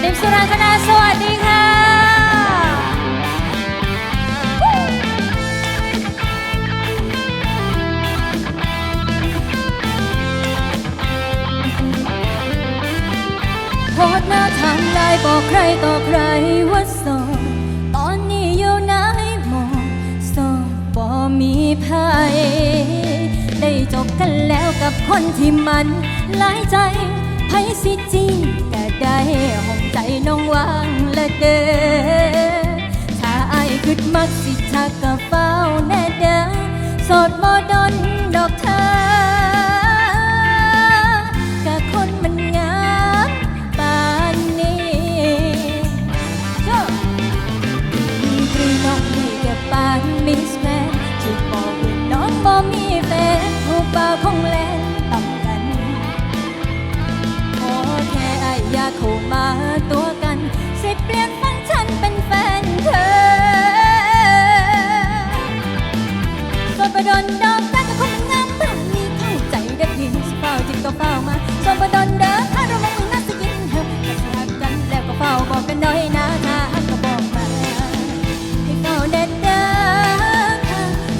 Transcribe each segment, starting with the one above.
เดมสุรันคณาสวัสดีค่ะโพสหน้าทางไลน์บอกใครต่อใครว่าโสดตอนนี้อยู่ไหนหมองโสดบ่มีภัยได้จบกันแล้วกับคนที่มันหลายใจ ไผสิจริงก็ได้ห้องใจ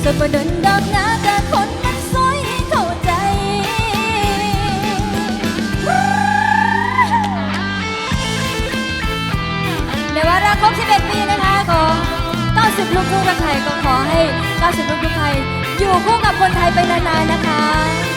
สมบโดนดอกนาแต่คนมันสวยเข้าใจในวาระครบ11ปีนะคะของ90 ลูกทุ่งรักไทยก็ขอให้ 90 ลูกทุ่งไทย อยู่คู่กับคนไทยไปนานๆนะคะ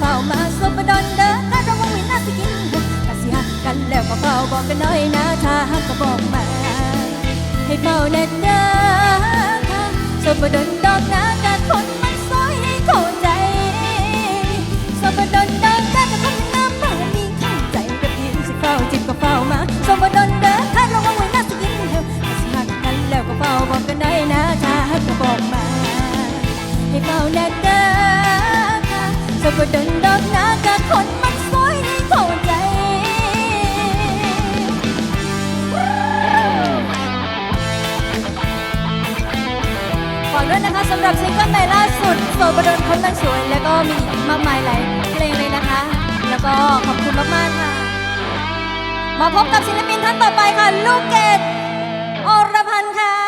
เฝ้ามาสบดอนเด้อถ้าเรามองวินาสิกินเถอะก็สิหักกันแล้วก็เฝ้าบอกกันหน่อยนะถ้าหักก็บอกมา ให้เฝ้าแน่เด้อสบดอนดองนะแต่คนมันสวยให้เข้าใจสมบดนเดินแต่ก็ทำน้ำมานี่เข้าใจแต่เพียงสิเฝ้าจิตก็เฝ้ามาสมบดนเดินถ้าเราเอาไว้น่าสิกินเถอะก็สิหักกันแล้วก็เฝ้าบอกกันได้นะถ้าหักก็บอกมาให้เฝ้าแน่เด้อ ค่ะสมบดนดอกนะก็คนมันสวยให้เข้าใจฝากด้วยนะคะสำหรับซิงเกิลใหม่ล่าสุดโซบดนคนมันสวย แล้วก็มีอีกมากมายหลายเพลงเลยนะคะ แล้วก็ขอบคุณมากๆค่ะ มาพบกับศิลปินท่านต่อไปค่ะ ลูกเกดอรพันธ์ค่ะ